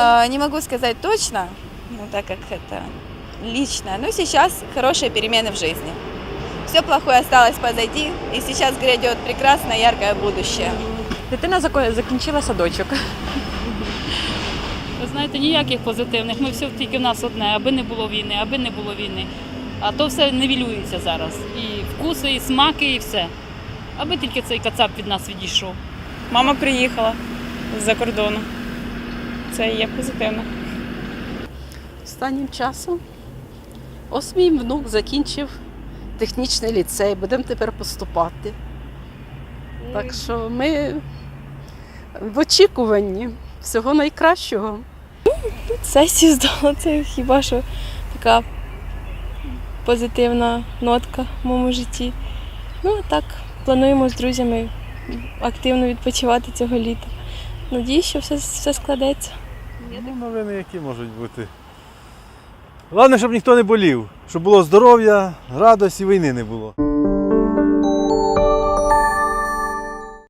А, Не могу сказать точно, ну, так как это личное, но сейчас хорошие перемены в жизни. Все плохое осталось позади, и сейчас грядет прекрасное, яркое будущее. Дитина зако- закінчила садочок. Ви знаєте, ніяких позитивних. Ми все тільки в нас одне, аби не було війни, аби не було війни. А то все нивелюється зараз. І вкуси, і смаки, і все. Аби тільки цей кацап від нас відійшов. Мама приїхала з-за кордону. Це є позитивно. Останнім часом ось мій внук закінчив технічний ліцей, будемо тепер поступати. Так що ми в очікуванні всього найкращого. сесію здала. Це хіба що така позитивна нотка в моєму житті. Ну, а так, плануємо з друзями активно відпочивати цього літа. Надіюсь, що все, все складеться. Ну, новини які можуть бути. Головне, щоб ніхто не болів, щоб було здоров'я, радості, війни не було.